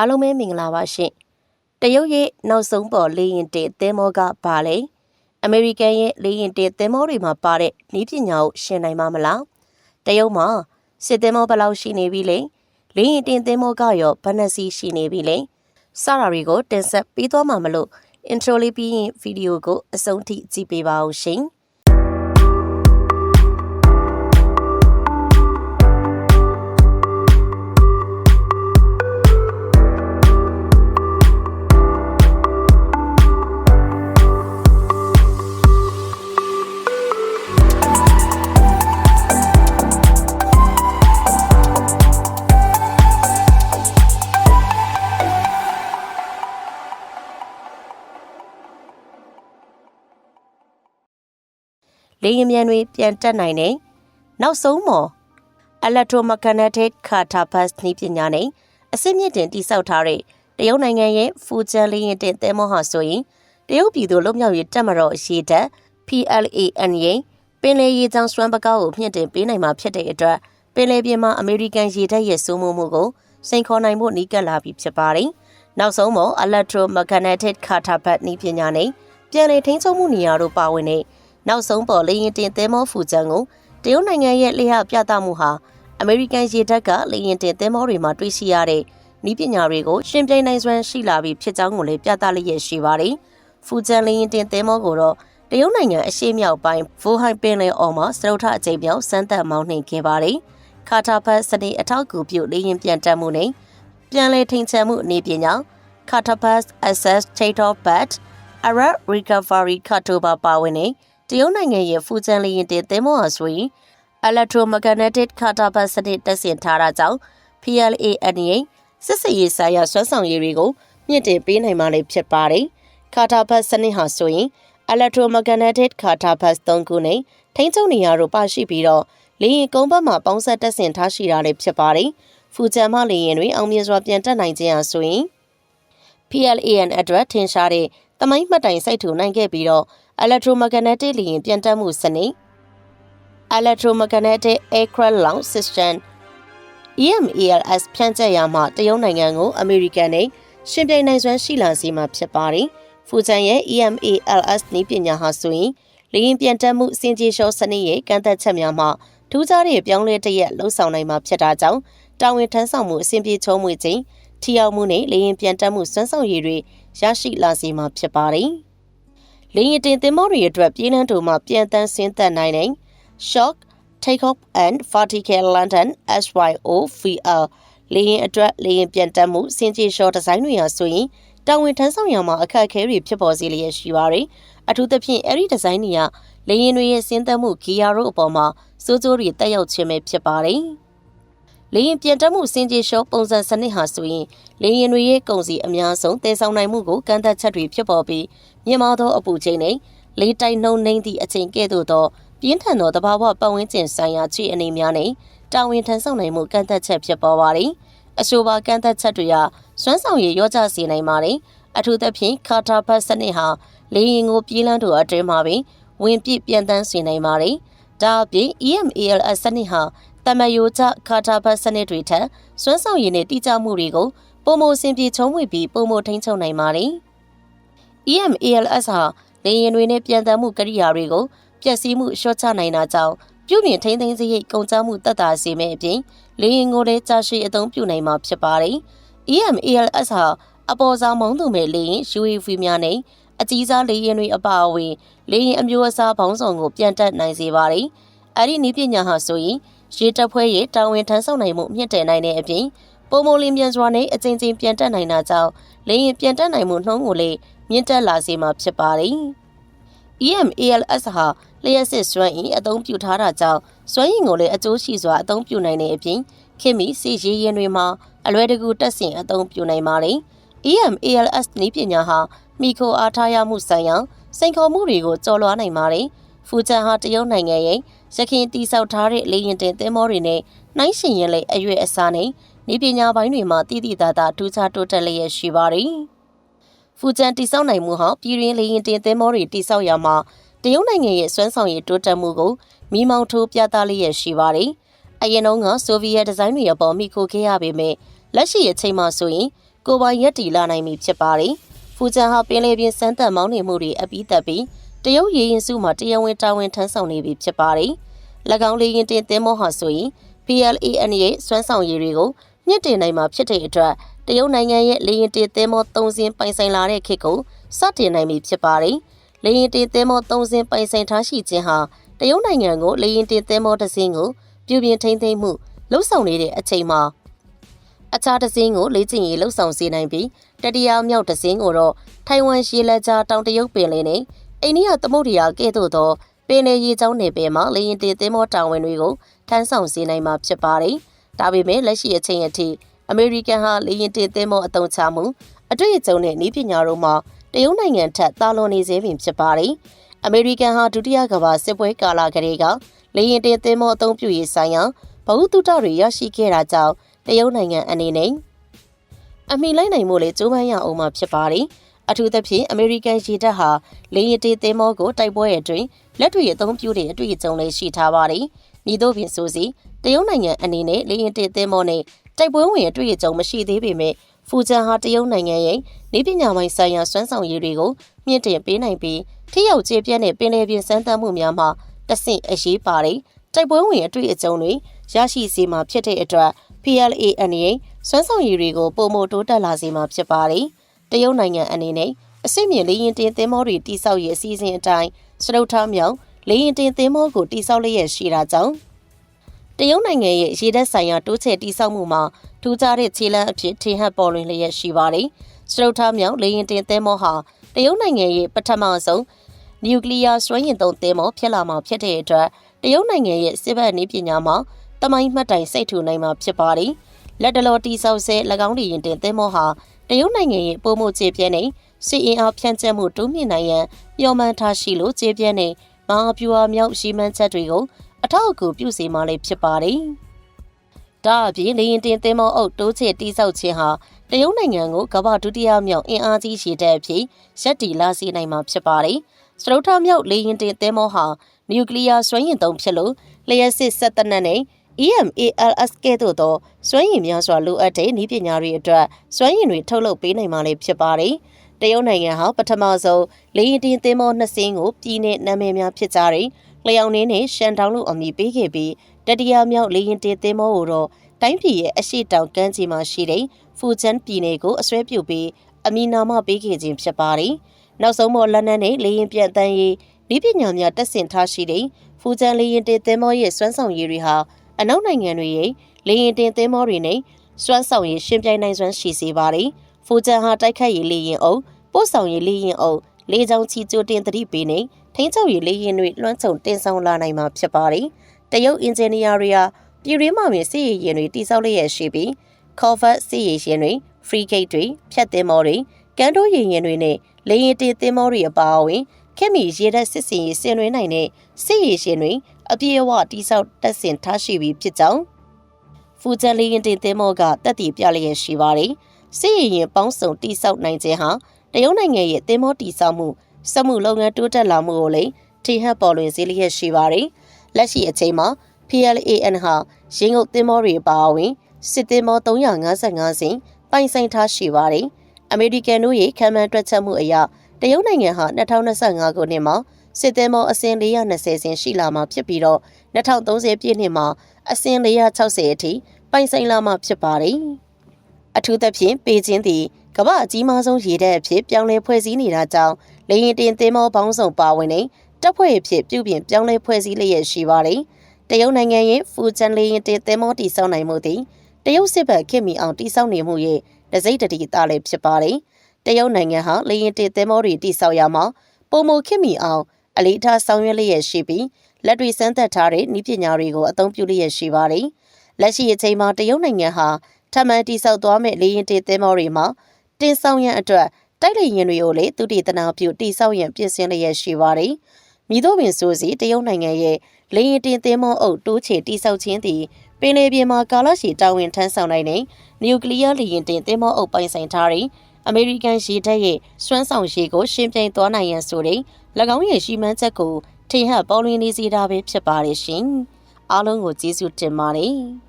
အားလုံးပဲမင်္ဂလာပါရှင်တရုတ်ရဲ့နောက်ဆုံးပေါ်လေရင်တင်သင်းမောကပါလေအမေရိကန်ရဲ့လေရင်တင်သင်းမောတွေမှာပါတဲ့ဤပညာကိုရှင်းနိုင်မှာမလားတရုတ်မှာစစ်သင်းမောဘယ်လောက်ရှိနေပြီလဲလေရင်တင်သင်းမောကရောဘယ်နှစီရှိနေပြီလဲစတာတွေကိုတင်ဆက်ပေးသွားမှာမလို့ intro လေးပြီးရင်ဗီဒီယိုကိုအဆုံးထိကြည့်ပေးပါဦးရှင်။ လေယာဉ်မြန်တွေပြန်တက်နိုင်တဲ့နောက်ဆုံးမော် electromagnetic catapult နည်းပညာနဲ့အစစ်မြစ်တင်တိစောက်ထားတဲ့တရုတ်နိုင်ငံရဲ့ဖူကျန်လေယာဉ်တင်သဲမောဟာဆိုရင်တရုတ်ပြည်သူလုံမြောက်ရေးတပ်မတော်အရေးတပ် PLAN ရဲ့ပင်လယ်ရေကြောင်းစွမ်းပကားကိုမြင့်တင်ပေးနိုင်မှာဖြစ်တဲ့အတွက်ပင်လယ်ပြင်မှာအမေရိကန်ရေတပ်ရဲ့စိုးမိုးမှုကိုစိန်ခေါ်နိုင်ဖို့နှီးကပ်လာပြီဖြစ်ပါတယ်။နောက်ဆုံးမော် electromagnetic catapult နည်းပညာနဲ့ပြန်လည်ထိန်းချုပ်မှုနေရာတို့ပါဝင်တဲ့ နောက်ဆုံးပေါ်လေရင်တင်သဲမောဖူချန်ကိုတရုတ်နိုင်ငံရဲ့လျှပြသမှုဟာအမေရိကန်ရေတပ်ကလေရင်တင်သဲမောတွေမှာတွေ့ရှိရတဲ့ဤပညာတွေကိုရှင်ပြိုင်နိုင်စွမ်းရှိလာပြီဖြစ်ကြောင်းကိုလည်းပြသလျက်ရှိပါတယ်။ဖူချန်လေရင်တင်သဲမောကိုတော့တရုတ်နိုင်ငံအရှေ့မြောက်ပိုင်းဖိုဟိုင်ပင်လယ်အော်မှာစရုထအကြိမ်မြောက်စမ်းသပ်မောင်းနှင်ခဲ့ပါတယ်။ခါတာဖတ်စနေအထောက်အကူပြုလေရင်ပြန်တက်မှုနဲ့ပြန်လည်ထိန်ချန်မှုအနေပညာ Catapult Access State of Bat Arab Recovery Katoba ပါဝင်တဲ့ တရုတ်နိုင်ငံရဲ့ဖူကျန်လီရင်တင်သင်းမောဟာဆိုရင် electromagnetic catapult စနစ်တက်ဆင်ထားတာကြောင့် PLAN ရဲ့စစ်စစ်ရေးဆိုင်ရာဆွမ်းဆောင်ရည်တွေကိုမြင့်တင်ပေးနိုင်မှလည်းဖြစ်ပါတယ်။ catapult စနစ်ဟာဆိုရင် electromagnetic catapult 3ခုနဲ့ထိန်းချုပ်နေရာတို့ပါရှိပြီးတော့လေရင်ကုန်းဘက်မှာပေါင်းဆက်တက်ဆင်ထားရှိတာလည်းဖြစ်ပါတယ်။ဖူကျန်မှလေရင်တွေအောင်မြင်စွာပြန်တက်နိုင်ခြင်းဟာဆိုရင် PLAN အတွက်ထင်ရှားတဲ့တမိုင်းမှတ်တိုင်စိုက်ထူနိုင်ခဲ့ပြီးတော့ electromagnetic လျင်ပြန်တက်မှုစနစ် electromagnetic aircraft launch system EMALS ဖြန့်ကျက်ရာမှာတရုတ်နိုင်ငံကိုအမေရိကန်နဲ့ရှင်ပြိုင်နိုင်စွမ်းရှိလာစေမှာဖြစ်ပါတယ်။ဖူချန်ရဲ့ EMALS နည်းပညာဟာဆိုရင်လေရင်ပြန်တက်မှုစင်ကြေလျှောစနစ်ရဲ့ကန့်သက်ချက်များမှာထူးခြားတဲ့ပြောင်းလဲတရက်လှုပ်ဆောင်နိုင်မှာဖြစ်တာကြောင့်တာဝန်ထမ်းဆောင်မှုအဆင်ပြေချုံးမွေခြင်းထိရောက်မှုနဲ့လေရင်ပြန်တက်မှုစွမ်းဆောင်ရည်တွေရရှိလာစေမှာဖြစ်ပါတယ်။ လေယာဉ်တင်သင်္ဘောတွေအတွက်ပြည်နှန်းတိုမှာပြန်တန်းဆင်းသက်နိုင်တဲ့ Shock Takeoff and Vertical London SYOVL လေယာဉ်အတွက်လေယာဉ်ပြန်တက်မှုစင်ကြေရှော့ဒီဇိုင်းတွေဟာဆိုရင်တာဝန်ထမ်းဆောင်ရမှာအခက်အခဲတွေဖြစ်ပေါ်စေလျက်ရှိပါတယ်။အထူးသဖြင့်အဲ့ဒီဒီဇိုင်းတွေကလေယာဉ်တွေရဲ့ဆင်းသက်မှုဂီယာတို့အပေါ်မှာစိုးစိုးတွေတက်ရောက်ခြင်းပဲဖြစ်ပါတယ်။ လေရင်ပြန်တက်မှုစင်ကြေရှော့ပုံစံစနစ်ဟာဆိုရင်လေရင်တွေရဲ့ကုန်စည်အများဆုံးတည်ဆောင်နိုင်မှုကိုကန့်သတ်ချက်တွေဖြစ်ပေါ်ပြီးမြင့်မားသောအပူချိန်နဲ့လေတိုက်နှုံနှိမ့်သည့်အချိန်ကဲ့သို့သောပြင်းထန်သောတဘာဝပတ်ဝန်းကျင်ဆိုင်ရာခြေအနေများနဲ့တာဝန်ထမ်းဆောင်နိုင်မှုကန့်သတ်ချက်ဖြစ်ပေါ်ပါသည်အဆိုပါကန့်သတ်ချက်တွေဟာစွမ်းဆောင်ရည်ရောကြစေနိုင်ပါတယ်အထူးသဖြင့်ကာတာဘတ်စနစ်ဟာလေရင်ကိုပြေးလန်းတို့အတွင်းမှာပင်ဝင်ပြစ်ပြန်တန်းစေနိုင်ပါတယ်ဒါအပြင် EMALS စနစ်ဟာ တမယိုချခါတာဘတ်စနစ်တွေထက်စွမ်းဆောင်ရည်နဲ့တိကျမှုတွေကိုပုံမစင်ပြေချုံးဝေပြီးပုံမထိန်းချုပ်နိုင်ပါတယ်။ EMALS ဟာလေယာဉ်တွေနဲ့ပြန်တမ်းမှုကိရိယာတွေကိုပျက်စီးမှုလျှော့ချနိုင်တာကြောင့်ပြုပြင်ထိန်းသိမ်းစရိတ်ကုန်ကျမှုတက်တာစေမယ့်အပြင်လေယာဉ်ကိုလည်းကြာရှည်အသုံးပြုနိုင်မှာဖြစ်ပါတယ်။ EMALS ဟာအပေါ်ဆောင်မုံသူမဲ့လေယာဉ် UAV များနဲ့အကြီးစားလေယာဉ်တွေအပါအဝင်လေယာဉ်အမျိုးအစားပေါင်းစုံကိုပြန်တက်နိုင်စေပါတယ်။အဲဒီနည်းပညာဟာဆိုရင် ရေတပ်ဖွဲ့ရဲ့တာဝန်ထမ်းဆောင်နိုင်မှုမြင့်တင်နိုင်တဲ့အပြင်ပုံမလင်းပြန်စွာနဲ့အကြိမ်ကြိမ်ပြန်တက်နိုင်တာကြောင့်လေရင်ပြန်တက်နိုင်မှုနှုန်းကိုလည်းမြင့်တက်လာစေမှာဖြစ်ပါတယ်။ EMALS ဟာလျှက်စစ်စွမ်းအင်အသုံးပြုထားတာကြောင့်စွမ်းအင်ကိုလည်းအကျိုးရှိစွာအသုံးပြုနိုင်တဲ့အပြင်ခင်မီစီရေရင်တွေမှာအလွယ်တကူတက်ဆင်အသုံးပြုနိုင်ပါတယ်။ EMALS နည်းပညာဟာမိခိုအားထားရမှုဆိုင်ရာစိန်ခေါ်မှုတွေကိုကျော်လွှားနိုင်ပါတယ်။ဖူချန်ဟာတရုတ်နိုင်ငံရဲ့ ရခင်တိဆောက်ထားတဲ့လေရင်တင်သင်းမောတွေနဲ့နှိုင်းရှင်ရင်လေအရွယ်အစားနဲ့နေပညာပိုင်းတွေမှာတည်တည်သားသားထူးခြားတိုးတက်လျက်ရှိပါတယ်။ဖူကျန်တိဆောက်နိုင်မှုဟာပြည်ရင်းလေရင်တင်သင်းမောတွေတိဆောက်ရမှာတရုတ်နိုင်ငံရဲ့စွမ်းဆောင်ရည်တိုးတက်မှုကိုမိမောင်းထိုးပြသလျက်ရှိပါတယ်။အရင်တုန်းကဆိုဗီယက်ဒီဇိုင်းတွေအပေါ်မိခိုခဲ့ရပေမဲ့လက်ရှိအချိန်မှာဆိုရင်ကိုယ်ပိုင်ရက်တီလာနိုင်ပြီဖြစ်ပါတယ်။ဖူဂျန်ဟာပင်လယ်ပြင်စမ်းသပ်မောင်းနှင်မှုတွေအပြီးသက်ပြီး တရုတ်ရေရင်စုမှတရားဝင်တာဝန်ထမ်းဆောင်နေပြီဖြစ်ပါတယ်။၎င်းလေရင်တင်သင်းမောဟာဆိုရင် PLAN ရဲ့စွမ်းဆောင်ရည်တွေကိုမြင့်တင်နိုင်မှာဖြစ်တဲ့အတွက်တရုတ်နိုင်ငံရဲ့လေရင်တင်သင်းမော၃စင်းပိုင်ဆိုင်လာတဲ့ခေတ်ကိုစတင်နိုင်ပြီဖြစ်ပါတယ်။လေရင်တင်သင်းမော၃စင်းပိုင်ဆိုင်ထားရှိခြင်းဟာတရုတ်နိုင်ငံကိုလေရင်တင်သင်းမောတစ်စင်းကိုပြုပြင်ထိန်းသိမ်းမှုလှုပ်ဆောင်နေတဲ့အချိန်မှာအခြားတစ်စင်းကိုလေ့ကျင့်ရေးလှုပ်ဆောင်စေနိုင်ပြီးတတိယမြောက်တစ်စင်းကိုတော့ထိုင်ဝမ်ရေလက်ကြားတောင်တရုတ်ပင်လယ်နဲ့ အိန္ဒိယသမုဒ္ဒရာကဲ့သို့သောပင်လယ်ရေကြောင်းနယ်ပယ်မှာလေရင်တင်သင်းမောတာဝန်တွေကိုထမ်းဆောင်စေနိုင်မှာဖြစ်ပါတယ်။ဒါပေမဲ့လက်ရှိအချိန်အထိအမေရိကန်ဟာလေရင်တင်သင်းမောအသုံးချမှုအတွေ့အကြုံနဲ့နည်းပညာတို့မှာတရုတ်နိုင်ငံထက်သာလွန်နေစေပင်ဖြစ်ပါတယ်။အမေရိကန်ဟာဒုတိယကမ္ဘာစစ်ပွဲကာလကလေးကလေရင်တင်သင်းမောအသုံးပြုရေးဆိုင်ရာဗဟုသုတတွေရရှိခဲ့တာကြောင့်တရုတ်နိုင်ငံအနေနဲ့အမိလိုက်နိုင်မှုလေကြိုးပမ်းရအောင်မှာဖြစ်ပါတယ်။ အထူးသဖြင့်အမေရိကန်ရေတပ်ဟာလေရင်တေးသင်းမောကိုတိုက်ပွဲရတွင်လက်တွေအသုံးပြုတဲ့အတွေ့အကြုံလေးရှိထားပါတယ်။ဤသို့ဖြင့်ဆိုစီတရုတ်နိုင်ငံအနေနဲ့လေရင်တေးသင်းမောနဲ့တိုက်ပွဲဝင်အတွေ့အကြုံမရှိသေးပေမဲ့ဖူဂျန်ဟာတရုတ်နိုင်ငံရဲ့နေပညာပိုင်းဆိုင်ရာစွမ်းဆောင်ရည်တွေကိုမြင့်တင်ပေးနိုင်ပြီးထိရောက်ကျေပြန့်တဲ့ပင်လယ်ပြင်စမ်းသပ်မှုများမှာတဆင့်အရေးပါတယ်။တိုက်ပွဲဝင်အတွေ့အကြုံတွေရရှိစေမှာဖြစ်တဲ့အတွက် PLAN ရဲ့စွမ်းဆောင်ရည်တွေကိုပုံမတိုးတက်လာစေမှာဖြစ်ပါတယ်။ တရုတ်နိုင်ငံအနေနဲ့အစစ်မြင့်လေရင်တင်သင်းမောတွေတိစောက်ရေးအစီအစဉ်အတိုင်းစတုထမြောင်လေရင်တင်သင်းမောကိုတိစောက်လျက်ရှိတာကြောင့်တရုတ်နိုင်ငံရဲ့ရေတပ်ဆိုင်ရာတိုးချဲ့တိစောက်မှုမှာထူးခြားတဲ့ခြေလှမ်းအဖြစ်ထင်ဟပ်ပေါ်လွင်လျက်ရှိပါတယ်။စတုထမြောင်လေရင်တင်သင်းမောဟာတရုတ်နိုင်ငံရဲ့ပထမဆုံးနျူကလ িয়ার စွမ်းရည်သုံးသင်းမောဖြစ်လာမှာဖြစ်တဲ့အတွက်တရုတ်နိုင်ငံရဲ့စစ်ဘက်နည်းပညာမှာတမိုင်းမှတ်တိုင်စိတ်ထူနိုင်မှာဖြစ်ပါတယ်။လက်တလောတီဆောက်ဆဲ၎င်းလေရင်တင်သင်းမောဟာ တရုတ်နိုင်ငံရဲ့ပုံမှုခြေပြဲနဲ့စီအင်အားဖြန့်ကျက်မှုတိုးမြင့်နိုင်ရန်မျှော်မှန်းထားရှိလို့ခြေပြဲနဲ့မဟာပြူဟာမြောက်ရှိမှန်းချက်တွေကိုအထောက်အကူပြုစေမှလည်းဖြစ်ပါတယ်။ဒါအပြင်လေရင်တင်သင်းမောအုပ်တိုးချဲ့တီးဆောက်ခြင်းဟာတရုတ်နိုင်ငံကိုကမ္ဘာဒုတိယမြောက်အင်အားကြီးရှည်တဲ့အဖြစ်ရက်တီလာစီနိုင်မှာဖြစ်ပါတယ်။စတုထမြောက်လေရင်တင်သင်းမောဟာနျူကလ িয়ার စွမ်းရည်သုံးဖြစ်လို့လျှက်စစ်ဆက်တနက်နဲ့ EMALS ကဲ့သို့သောစွမ်းရည်များစွာလိုအပ်တဲ့နည်းပညာတွေအတွက်စွမ်းရည်တွေထုတ်လုပ်ပေးနိုင်မှလည်းဖြစ်ပါတယ်။တရုတ်နိုင်ငံဟာပထမဆုံးလေယာဉ်တင်သင်္ဘောနှစ်စင်းကိုပြည်내နာမည်များဖြစ်ကြတဲ့လျောင်နှင်းနဲ့ရှန်တောင်းလို့အမည်ပေးခဲ့ပြီးတတိယမြောက်လေယာဉ်တင်သင်္ဘောကိုတော့တိုင်းပြည်ရဲ့အရှိတောင်ကမ်းခြေမှာရှိတဲ့ဖူဂျန်ပြည်နယ်ကိုအစွဲပြုပြီးအမည်နာမပေးခဲ့ခြင်းဖြစ်ပါတယ်။နောက်ဆုံးပေါ်လက်နက်နဲ့လေယာဉ်ပြန်တန်းရေးဤပညာများတက်ဆင်ထားရှိတဲ့ဖူဂျန်လေယာဉ်တင်သင်္ဘောရဲ့စွမ်းဆောင်ရည်တွေဟာ အနောက်နိုင်ငံတွေရဲ့လေရင်တင်သင်းမောတွေနဲ့စွမ်းဆောင်ရည်ရှင်ပြိုင်နိုင်စွမ်းရှိစေပါတယ်။ဖူဂျန်ဟာတိုက်ခတ်ရည်လေရင်အုပ်ပို့ဆောင်ရည်လေရင်အုပ်လေကြောင်းချီကျိုတင်သတိပေးနေထိန်းချုပ်ရည်လေရင်တွေလွှမ်းခြုံတင်ဆောင်လာနိုင်မှာဖြစ်ပါတယ်။တရုတ်အင်ဂျင်နီယာတွေကပြည်ရင်းမှမြင်စစ်ရည်ရင်တွေတိစောက်လျက်ရှိပြီး cover စစ်ရည်ရင်တွေ free gate တွေဖြတ်သင်းမောတွေကန်တိုးရည်ရင်တွေနဲ့လေရင်တင်သင်းမောတွေအပါအဝင်ခင်မီရေတက်စစ်စင်ရေးဆင်နွှဲနိုင်တဲ့စစ်ရည်ရှင်တွေ အပြည့်အဝတိဆောက်တက်ဆင်ထားရှိပြီးဖြစ်ကြောင်းဖူဂျန်လီရင်တင်သင်းမောကတက်တည်ပြလျက်ရှိပါတယ်။စစ်ရင်ရင်ပေါင်းစုံတိဆောက်နိုင်ခြင်းဟာတရုတ်နိုင်ငံရဲ့သင်းမောတိဆောက်မှုစက်မှုလုပ်ငန်းတိုးတက်လာမှုကိုလည်းထိဟပ်ပေါ်လွင်စေလျက်ရှိပါတယ်။လက်ရှိအချိန်မှာ PLAN ဟာရင်းငုပ်သင်းမောတွေပါဝင်စစ်သင်းမော355စင်ပိုင်ဆိုင်ထားရှိပါတယ်။အမေရိကန်တို့ရဲ့ခံမှန်းတွက်ချက်မှုအရတရုတ်နိုင်ငံဟာ2025ခုနှစ်မှာ စစ်သည်မောအစင်း420စင်ရှိလာမှာဖြစ်ပြီးတော့2030ပြည့်နှစ်မှာအစင်း460အထိပိုင်ဆိုင်လာမှာဖြစ်ပါတယ်။အထူးသဖြင့်ပေကျင်းသည်ကမ္ဘာအကြီးမားဆုံးရေတပ်အဖြစ်ပြောင်းလဲဖွဲ့စည်းနေတာကြောင့်လေရင်တင်သင်းမောပေါင်းစုံပါဝင်နေတပ်ဖွဲ့အဖြစ်ပြုပြင်ပြောင်းလဲဖွဲ့စည်းလျက်ရှိပါတယ်။တရုတ်နိုင်ငံရဲ့ဖူဂျန်လေရင်တင်သင်းမောတည်ဆောက်နိုင်မှုသည်တရုတ်စစ်ဘက်ခင်မီအောင်တည်ဆောက်နေမှုရဲ့တစိမ့်တတိသားလည်းဖြစ်ပါတယ်။တရုတ်နိုင်ငံဟာလေရင်တင်သင်းမောတွေတည်ဆောက်ရမှာပုံမခင်မီအောင် အလေးထားဆောင်ရွက်လျက်ရှိပြီးလက်တွေစမ်းသပ်ထားတဲ့နည်းပညာတွေကိုအသုံးပြုလျက်ရှိပါတယ်။လက်ရှိအချိန်မှာတရုတ်နိုင်ငံဟာထပ်မံတိစောက်သွားမဲ့လေရင်တေသင်းမောတွေမှာတင်ဆောင်ရန်အတွက်တိုက်လေရင်တွေကိုလေသူတည်တနာပြုတိစောက်ရန်ပြင်ဆင်လျက်ရှိပါတယ်။မိတို့ပင်ဆိုစီတရုတ်နိုင်ငံရဲ့လေရင်တင်သင်းမောအုပ်တိုးချေတိစောက်ခြင်းသည်ပင်လယ်ပြင်မှာကာလရှည်တာဝန်ထမ်းဆောင်နိုင်တဲ့နျူကလ িয়ার လေရင်တင်သင်းမောအုပ်ပိုင်ဆိုင်ထားတဲ့အမေရိကန်ရေတပ်ရဲ့စွမ်းဆောင်ရည်ကိုရှင်းပြသွားနိုင်ရန်ဆိုတဲ့၎ င်းရဲ့ရှိမှန်းချက်ကိုထင်ဟပ်ပေါ်လွင်နေစေတာပဲဖြစ်ပါတယ်ရှင်။အားလုံးကိုကျေးဇူးတင်ပါတယ်။